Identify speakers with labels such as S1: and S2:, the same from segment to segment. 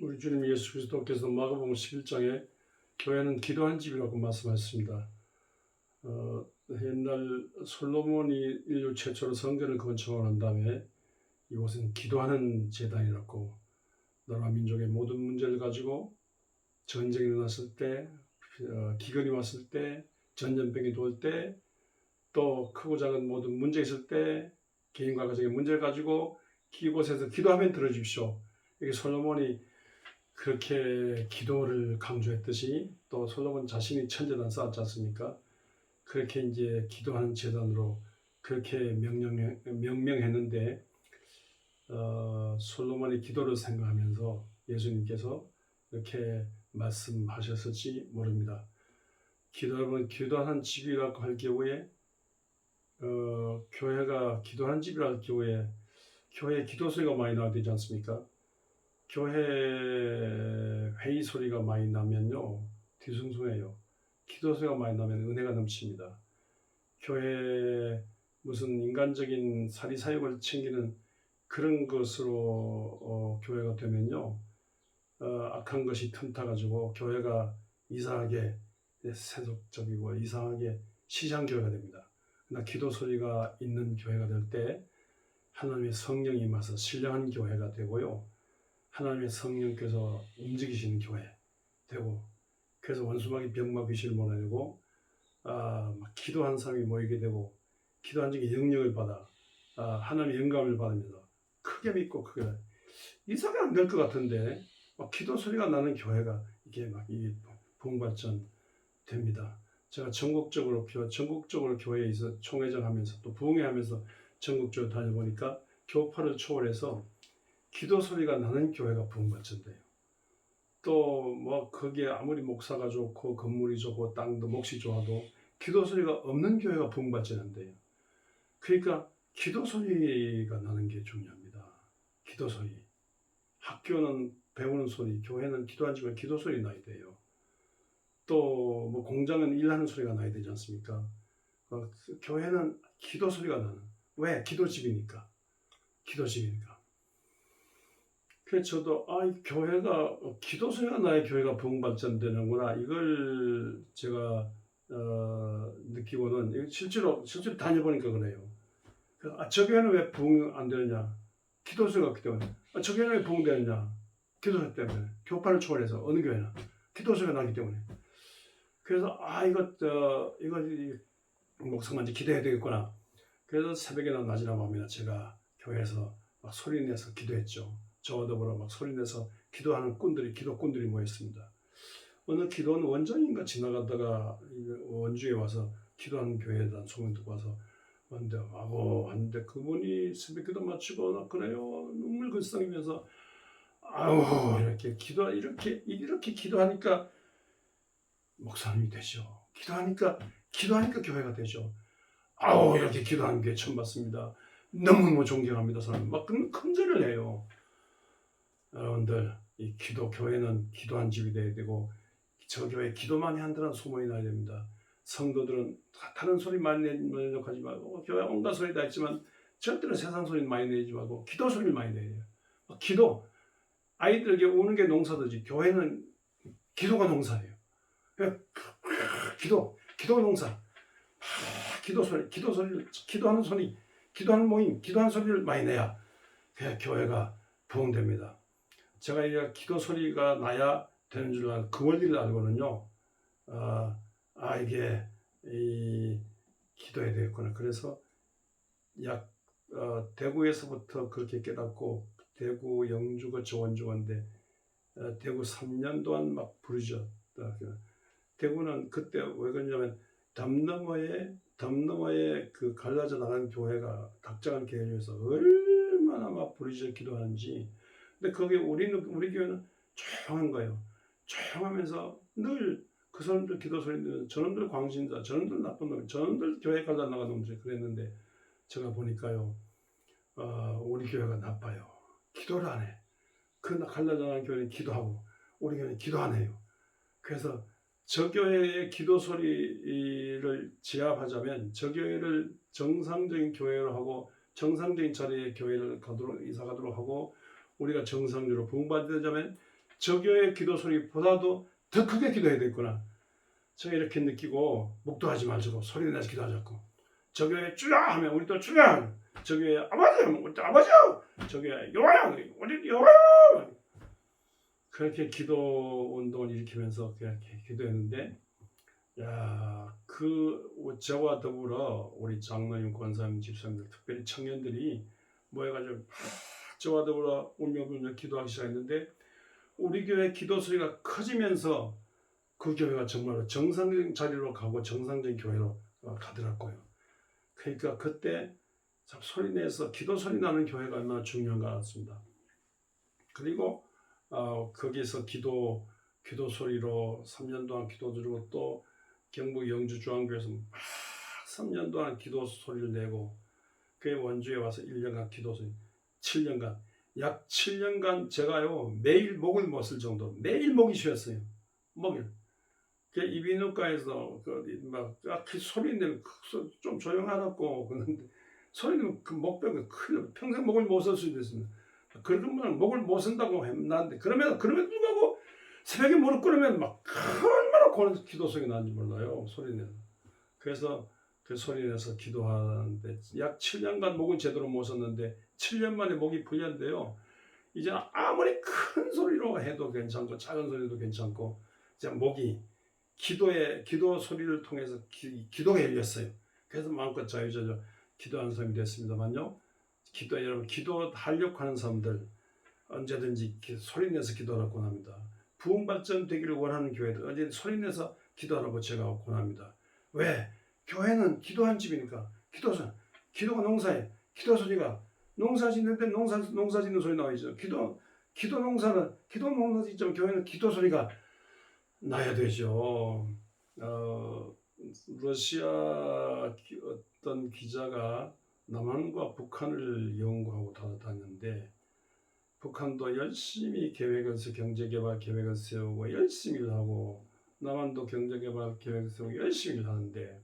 S1: 우리 주님 예수 그리스도께서 마가복음 11장에 교회는 기도하는 집이라고 말씀하셨습니다. 어, 옛날 솔로몬이 인류 최초로 성전을 건축하고 난 다음에 이곳은 기도하는 재단이라고 나라 민족의 모든 문제를 가지고 전쟁이 일어났을 때, 어, 기근이 왔을 때, 전염병이 돌 때, 또 크고 작은 모든 문제 있을 때, 개인과 가정의 문제를 가지고 이곳에서 기도하면 들어주십시오. 이게 솔로몬이 그렇게 기도를 강조했듯이 또 솔로몬 자신이 천재단 쌓았지 않습니까? 그렇게 이제 기도하는 재단으로 그렇게 명령, 명명했는데 어, 솔로몬의 기도를 생각하면서 예수님께서 이렇게 말씀하셨을지 모릅니다. 기도하면 기도하는 집이라고 할 경우에 어, 교회가 기도하는 집이라 할 경우에 교회 기도 소리가 많이 나야 되지 않습니까? 교회 회의 소리가 많이 나면요 뒤숭숭해요. 기도 소리가 많이 나면 은혜가 넘칩니다. 교회 무슨 인간적인 사리사욕을 챙기는 그런 것으로 어, 교회가 되면요 어, 악한 것이 틈타가지고 교회가 이상하게 세속적이고 이상하게 시장 교회가 됩니다. 그러나 기도 소리가 있는 교회가 될 때 하나님의 성령이 임하서 신령한 교회가 되고요. 하나님의 성령께서 움직이시는 교회 되고 그래서 원수막이 병마 귀신을 몰아내고 아, 막 기도한 사람이 모이게 되고 기도한 적에 영역을 받아 아, 하나님의 영감을 받으면서 크게 믿고 크게 이상하게 안될 것 같은데 막 기도 소리가 나는 교회가 이게 막 봉발전 됩니다. 제가 전국적으로 교 전국적으로 교회에 있어 총회장 하면서 또 부흥회 하면서 전국적으로 다녀보니까 교파를 초월해서 기도 소리가 나는 교회가 부흥발전돼요. 또 뭐 거기에 아무리 목사가 좋고 건물이 좋고 땅도 몫이 좋아도 기도 소리가 없는 교회가 부흥발전한대요. 그러니까 기도 소리가 나는 게 중요합니다. 기도 소리. 학교는 배우는 소리, 교회는 집에 기도 소리 나야 돼요. 또 뭐 공장은 일하는 소리가 나야 되지 않습니까? 어, 교회는 기도 소리가 나는. 왜? 기도집이니까. 기도집이니까. 그래서 저도 아, 이 교회가 기도 소리가 나야 교회가 부흥발전되는구나. 이걸 제가 어, 느끼고는 실제로 실제로 다녀보니까 그래요. 그, 아, 저 교회는 왜 부흥 안 되느냐? 기도 소리가 없기 때문에. 아, 저 교회는 왜 부흥되느냐? 기도 소리 때문에. 교파를 초월해서 어느 교회나 기도 소리가 나기 때문에. 그래서 아 이거 저 이거 이 목사만 이제 기도해야 되겠구나. 그래서 새벽이나 낮이나 밤이나 제가 교회에서 막 소리 내서 기도했죠. 저와 더불어 막 소리 내서 기도하는 꾼들이 기도꾼들이 모였습니다. 어느 기도원 원장인가 지나가다가 이 원주에 와서 기도하는 교회에 대한 소문 듣고 와서 왔는데 하고 왔는데 그분이 새벽기도 마치고 나 그래요 눈물 글썽이면서 아우 이렇게 기도 이렇게 이렇게 기도하니까 목사님이 되죠. 기도하니까 기도하니까 교회가 되죠. 아우 이렇게 기도하는 게 처음 봤습니다. 너무너무 존경합니다. 사람 막 큰, 큰절을 해요. 여러분들 이 기도 교회는 기도한 집이 돼야 되고 저 교회 기도 많이 한다는 소문이 나야 됩니다. 성도들은 다- 다른 소리 많이 내려고 하지 말고 교회 온갖 소리 다 있지만 절대로 세상 소리 많이 내지 말고 기도 소리 많이 돼요. 막 기도 아이들에게 우는 게 농사도지 교회는 기도가 농사예요. 그냥 기도 기도 농사 하, 기도 소리 기도 소리 기도하는 소리 기도하는 모임 기도하는 소리를 많이 내야 교회가 부흥됩니다. 제가 이 기도 소리가 나야 되는 줄 알고 그 원리를 알고는요. 아, 아 이게 이 기도해야 되겠구나. 그래서 약 어, 대구에서부터 그렇게 깨닫고 대구 영주가 저원주인데 어, 대구 3년 동안 막 부르죠. 대구는 그때 왜 그러냐면 담 너머에 담 너머에 그 갈라져 나간 교회가 각장한 교회에서 얼마나 막 부르짖어 기도하는지 근데 거기 우리는 우리 교회는 조용한 거예요. 조용하면서 늘 그 사람들 기도 소리 듣는 저놈들 광신자, 저놈들 나쁜 놈, 저놈들 교회 갈라 나간 놈들 그랬는데 제가 보니까요, 어, 우리 교회가 나빠요. 기도를 안 해. 그 갈라져 나간 교회는 기도하고 우리 교회는 기도 안 해요. 그래서 저 교회의 기도 소리를 제압하자면 저 교회를 정상적인 교회로 하고 정상적인 자리의 교회를 가도록 이사 가도록 하고 우리가 정상적으로 부흥받으자면 저 교회 기도 소리보다도 더 크게 기도해야 되겠구나. 제가 이렇게 느끼고 목도하지 말고 소리 내서 기도하자고. 저 교회 주야 하면 우리도 주야. 저 교회 아버지 하면 우리도 아버지. 저 교회 여호와야 우리 여호와야. 그렇게 기도 운동을 일으키면서 그렇게 기도했는데 야, 그 저와 더불어 우리 장로님, 권사님, 집사님들, 특별히 청년들이 모여가지고 막 저와 더불어 울며불며 기도하기 시작했는데 우리 교회 기도 소리가 커지면서 그 교회가 정말로 정상적인 자리로 가고 정상적인 교회로 어, 가더라고요. 그러니까 그때 참 소리 내서 기도 소리 나는 교회가 얼마나 중요한가 같습니다. 그리고 어, 거기서 기도 기도 소리로 3년 동안 기도 드리고 또 경북 영주 중앙교회에서 막 3년 동안 기도 소리를 내고 그 원주에 와서 1년간 기도 소리 7년간. 약 7년간 제가요 매일 목을 못 쓸 정도 매일 목이 쉬었어요. 목을 그 이비인후과에서 그막 소리 내면 그좀 조용하라고 그러는데 소리 내면 그 목벽은 큰일 평생 목을 못 쓸 수도 있습니다. 그러면 목을 못 쓴다고 했는데 그러면 그러면 불구하고 새벽에 무릎 꿇으면 막 얼마나 고는 기도 소리 나는지 몰라요 소리 내서 그래서 그 소리 내서 기도하는데 약 7년간 목을 제대로 못 썼는데 7년 만에 목이 풀렸는데요 이제 아무리 큰 소리로 해도 괜찮고 작은 소리도 괜찮고 이제 목이 기도의 기도 소리를 통해서 기, 기도가 열렸어요 그래서 마음껏 자유자재 기도하는 사람이 됐습니다만요 기도 여러분 기도하려고 하는 사람들 언제든지 기- 소리 내서 기도하라고 권합니다. 부흥 발전 되기를 원하는 교회들 언제든 소리 내서 기도하라고 제가 권합니다. 왜? 교회는 기도한 집이니까 기도서 기도가 농사에 기도 소리가 농사 짓는데 농사 농사 짓는 소리 나오죠. 기도 기도 농사는 기도 농사 짓지만 교회는 기도 소리가 나야 되죠. 어, 러시아 기- 어떤 기자가 남한과 북한을 연구하고 다녔는데 북한도 열심히 계획을 세 경제개발 계획을 세우고 열심히 일하고 남한도 경제개발 계획을 세우고 열심히 일하는데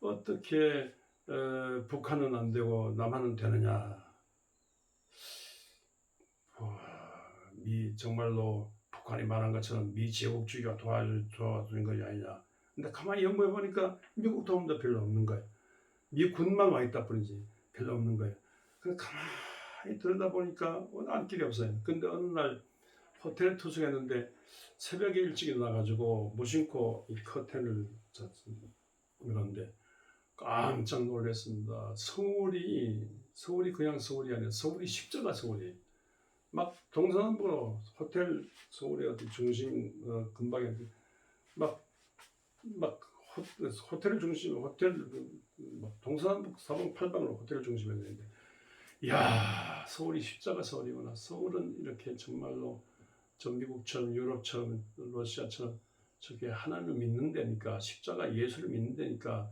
S1: 어떻게 어, 북한은 안 되고 남한은 되느냐? 미 정말로 북한이 말한 것처럼 미 제국주의가 도와주, 도와주는 것이 아니냐? 근데 가만히 연구해 보니까 미국 도움도 별로 없는 거예요. 미 군만 와 있다 뿐이지 별로 없는 거예요. 그래서 가만히 들여다 보니까 안 길이 없어요. 근데 어느 날 호텔에 투숙했는데 새벽에 일찍 일어나가지고 무심코 이 커튼을. 그런데 깜짝 놀랐습니다. 서울이 서울이 그냥 서울이 아니라 서울이 십자가 서울이 막 동서남북으로 호텔 서울의 어떤 중심 어, 근방에 막막 호텔 중심 호텔 막 동서남북 사방 팔방으로 호텔 중심에 있는데 이야 서울이 십자가 서울이구나. 서울은 이렇게 정말로 저 미국처럼 유럽처럼 러시아처럼 저게 하나님을 믿는 데니까 십자가 예수를 믿는 데니까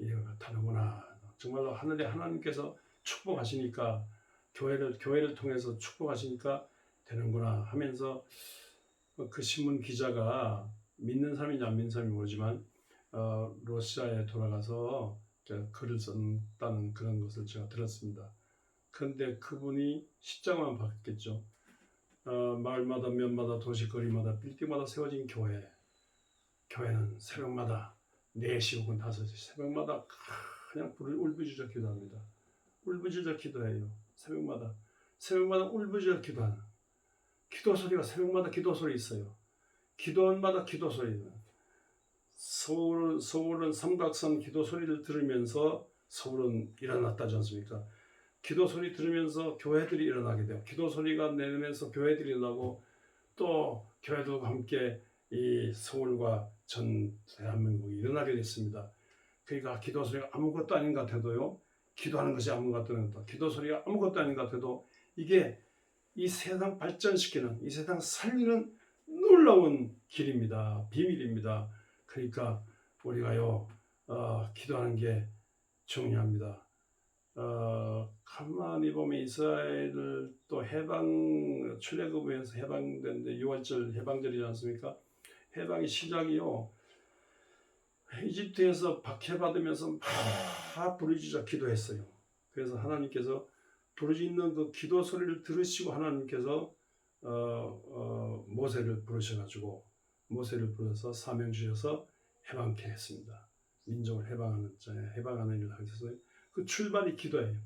S1: 이해가 타는구나. 정말로 하늘의 하나님께서 축복하시니까 교회를 교회를 통해서 축복하시니까 되는구나 하면서 그 신문 기자가 믿는 사람인지 안 믿는 사람인지 모르지만 어, 러시아에 돌아가서 글을 썼다는 그런 것을 제가 들었습니다. 그런데 그분이 십자가만 봤겠죠. 어, 마을마다 면마다 도시 거리마다 빌딩마다 세워진 교회. 교회는 새벽마다 4시 혹은 5시 새벽마다 그냥 불을 울부짖어 기도합니다. 울부짖어 기도해요. 새벽마다 새벽마다 울부짖어 기도하는 기도 소리가 새벽마다 기도 소리 있어요. 기도원마다 기도 소리. 서울은 서울은 삼각선 기도 소리를 들으면서 서울은 일어났다지 않습니까? 기도 소리 들으면서 교회들이 일어나게 돼요. 기도 소리가 내면서 교회들이 일어나고 또 교회들과 함께 이 서울과 전 대한민국이 일어나게 됐습니다. 그러니까 기도 소리가 아무것도 아닌 것 같아도요. 기도하는 것이 아무것도 같아. 기도 소리가 아무것도 아닌 것 같아도 이게 이 세상 발전시키는 이 세상 살리는 놀라운 길입니다. 비밀입니다. 그러니까 우리가요 어, 기도하는 게 중요합니다. 어, 가만히 보면 이스라엘을 또 해방 출애굽에서 해방된 데 6월절 해방절이지 않습니까? 해방의 시작이요. 이집트에서 박해받으면서 막 부르짖어 기도했어요. 그래서 하나님께서 부르짖는 그 기도 소리를 들으시고 하나님께서 어, 어, 모세를 부르셔가지고 모세를 불러서 사명 주셔서 해방케 했습니다. 민족을 해방하는 해방하는 일을 하셔서 그 출발이 기도예요.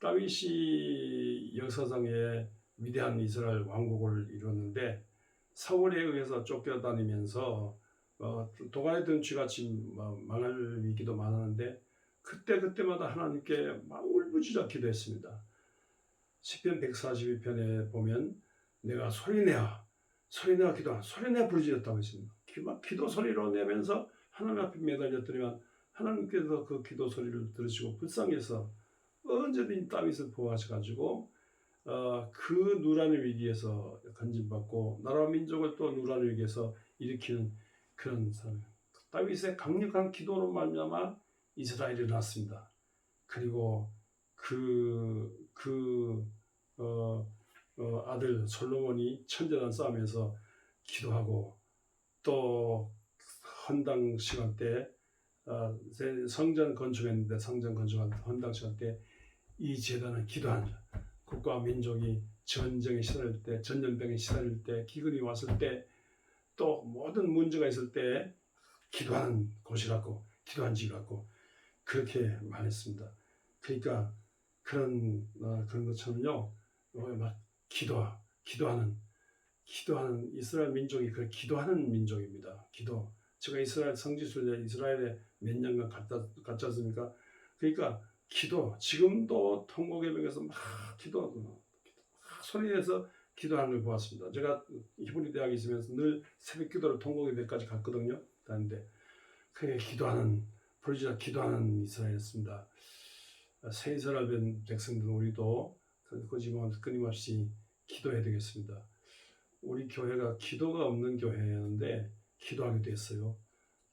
S1: 다윗이 역사상에 위대한 이스라엘 왕국을 이뤘는데 사울에 의해서 쫓겨다니면서 어, 도가니던 쥐같이 뭐 망할 위기도 많았는데 그때 그때마다 하나님께 막 울부짖어 기도했습니다. 시편 142편에 보면 내가 소리내어 소리내어 기도 소리내어 부르짖었다고 했습니다. 막 기도 소리로 내면서 하나님 앞에 매달렸더니만 하나님께서 그 기도 소리를 들으시고 불쌍해서 언제든지 다윗을 보호하셔가지고 어, 그 누란의 위기에서 건진받고 나라와 민족을 또 누란의 위기에서 일으키는 그런 사람. 다윗의 강력한 기도로 말미암아 이스라엘이 났습니다. 그리고 그, 그, 어, 어, 아들 솔로몬이 천재단 싸움에서 기도하고 또 헌당 시간 때 어, 성전 건축했는데 성전 건축한 헌당 시간 때 이 재단은 기도하는 국가와 민족이 전쟁에 시달릴 때 전염병에 시달릴 때 기근이 왔을 때 또 모든 문제가 있을 때 기도하는 곳이라고 기도한 집이라고 그렇게 말했습니다. 그러니까 그런 어, 그런 것처럼요 어, 막 기도 기도하는 기도하는 이스라엘 민족이 그 기도하는 민족입니다. 기도 제가 이스라엘 성지순례 이스라엘에 몇 년간 갔다 갔지 않습니까? 그러니까 기도 지금도 통곡예배에서 막 기도하고 막 소리내서 기도하는 걸 보았습니다. 제가 히브리 대학에 있으면서 늘 새벽 기도를 통곡예배까지 갔거든요. 갔는데 그게 기도하는 부르짖어 기도하는 이스라엘이었습니다. 새 이스라엘 된 백성들 우리도 거짓말 끊임없이 기도해야 되겠습니다. 우리 교회가 기도가 없는 교회였는데 기도하게 됐어요.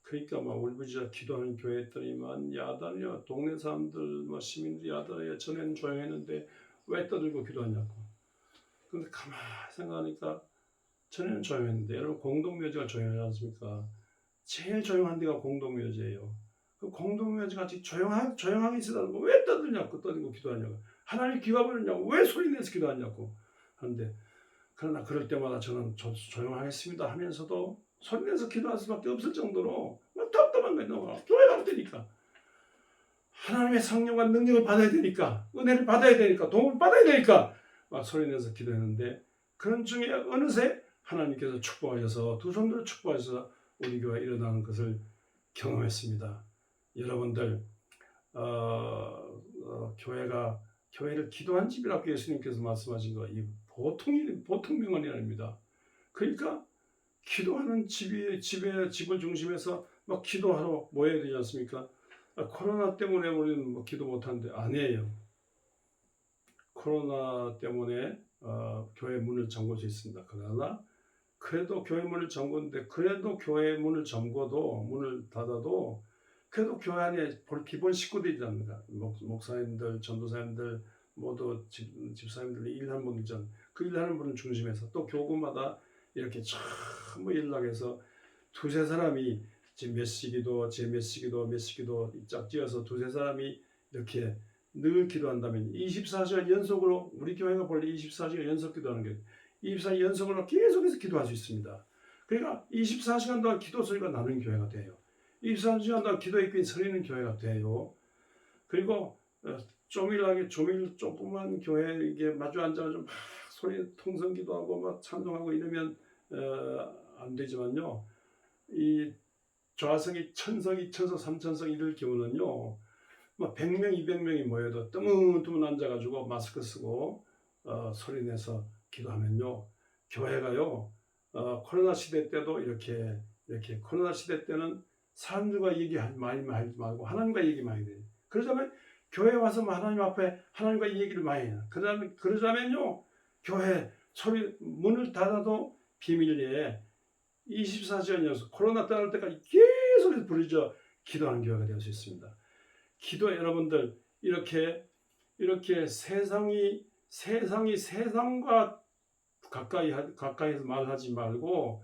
S1: 그러니까 막 울부짖어 기도하는 교회였더니만 야단이야 동네 사람들 뭐 시민들이 야단이야 전에는 조용했는데 왜 떠들고 기도하냐고. 근데 가만히 생각하니까 전에는 조용했는데 여러분 공동묘지가 조용하지 않습니까? 제일 조용한 데가 공동묘지예요. 그 공동묘지 같이 조용하, 조용하게 있으라는 거왜 떠들냐고 떠들고 기도하냐고. 하나님 기가 버렸냐고 왜 소리 내서 기도하냐고 하는데 그러나 그럴 때마다 저는 조, 조용하겠습니다 하면서도 소리 내서 기도할 수밖에 없을 정도로 막 답답한 거예요. 너무 교회가 안 되니까. 하나님의 성령과 능력을 받아야 되니까 은혜를 받아야 되니까 도움을 받아야 되니까 막 소리내서 기도했는데 그런 중에 어느새 하나님께서 축복하셔서 두 손으로 축복하셔서 우리 교회에 일어나는 것을 경험했습니다. 여러분들 어, 어, 교회가 교회를 기도한 집이라고 예수님께서 말씀하신 거 이 보통이 보통 명언이 아닙니다. 그러니까 기도하는 집이 집에 집을 중심해서 막 기도하러 모여야 되지 않습니까? 아, 코로나 때문에 우리는 뭐 기도 못하는데 아니에요. 코로나 때문에 어, 교회 문을 잠글 수 있습니다. 그러나 그래도 교회 문을 잠그는데 그래도 교회 문을 잠궈도 문을 닫아도 그래도 교회 안에 기본 식구들이랍니다. 목 사님들, 전도사님들, 모두 집, 집사님들이 일하는 분들 있잖아요. 그 일하는 분을 중심해서 또 교구마다 이렇게 전부 연락해서 두세 사람이 지금 몇 시기도, 제 몇 시기도, 몇 시기도 짝 지어서 두세 사람이 이렇게 늘 기도한다면 24시간 연속으로 우리 교회가 원래 24시간 연속 기도하는 게 24시간 연속으로 계속해서 기도할 수 있습니다. 그러니까 24시간 동안 기도 소리가 나는 교회가 돼요. 24시간 동안 기도의 끈이 서리는 교회가 돼요. 그리고 어, 조밀하게 조밀 조그만 교회 이게 마주 앉아가지고 막 소리 통성 기도하고 막 찬송하고 이러면 어, 안 되지만요. 이 좌석이 천석이 천석 삼천석 이럴 경우는요. 뭐 100명 200명이 모여도 뜨문뜨문 앉아가지고 마스크 쓰고 어, 소리 내서 기도하면요. 교회가요. 어, 코로나 시대 때도 이렇게 이렇게 코로나 시대 때는 사람들과 얘기 많이 하지 말고 하나님과 얘기 많이 돼. 그러자면 교회 와서 뭐 하나님 앞에 하나님과 얘기를 많이 해요. 그러자면 그러자면요 교회 소리 문을 닫아도 비밀리에 24시간 연속 코로나 떠날 때까지 계속 부르짖어 기도하는 교회가 될 수 있습니다. 기도 여러분들 이렇게 이렇게 세상이 세상이 세상과 가까이 가까이서 말하지 말고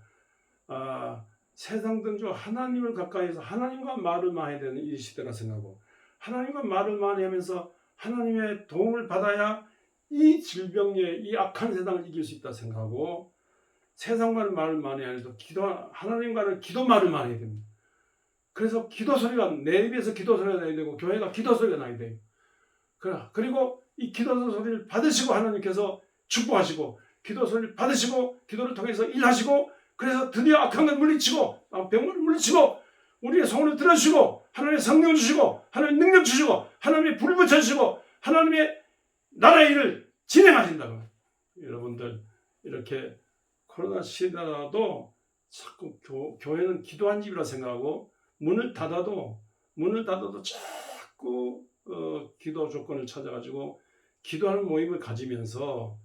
S1: 아 세상 등중 하나님을 가까이서 하나님과 말을 많이 되는 이 시대라 생각하고 하나님과 말을 많이 하면서 하나님의 도움을 받아야 이 질병의 이 악한 세상을 이길 수 있다 생각하고 세상과는 말을 많이 안 해도 기도 하나님과는 기도 말을 많이 해야 됩니다. 그래서 기도 소리가 내 입에서 기도 소리가 나야 되고 교회가 기도 소리가 나야 돼요. 그러- 그리고 이 기도 소리를 받으시고 하나님께서 축복하시고 기도 소리를 받으시고 기도를 통해서 일하시고 그래서 드디어 악한 걸 물리치고 아, 병을 물리치고 우리의 소원을 들어주시고 하나님의 성령 주시고 하나님의 능력 주시고 하나님의 불 붙여주시고 하나님의 나라의 일을 진행하신다고 여러분들 이렇게 코로나 시대라도 자꾸 교, 교회는 기도한 집이라 생각하고 문을 닫아도 문을 닫아도 자꾸 어, 기도 조건을 찾아가지고 기도하는 모임을 가지면서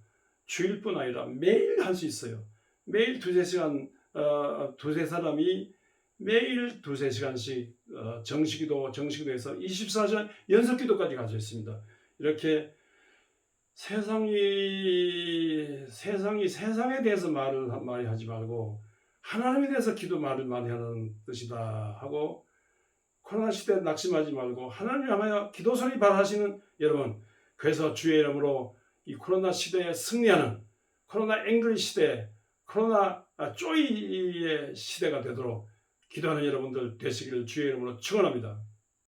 S1: 주일뿐 아니라 매일 할 수 있어요. 매일 두세 시간 어, 두세 사람이 매일 두세 시간씩 어, 정식기도 정식기도에서 24시간 연속기도까지 가져 있습니다. 이렇게 세상이 세상이 세상에 대해서 말을 하- 많이 하지 말고 하나님에 대해서 기도 말을 많이 하는 뜻이다 하고 코로나 시대 낙심하지 말고 하나님 향하여 기도 소리 발하시는 여러분 그래서 주의 이름으로 이 코로나 시대에 승리하는 코로나 앵글 시대 코로나 아, 쪼이의 시대가 되도록 기도하는 여러분들 되시기를 주의 이름으로 축원합니다.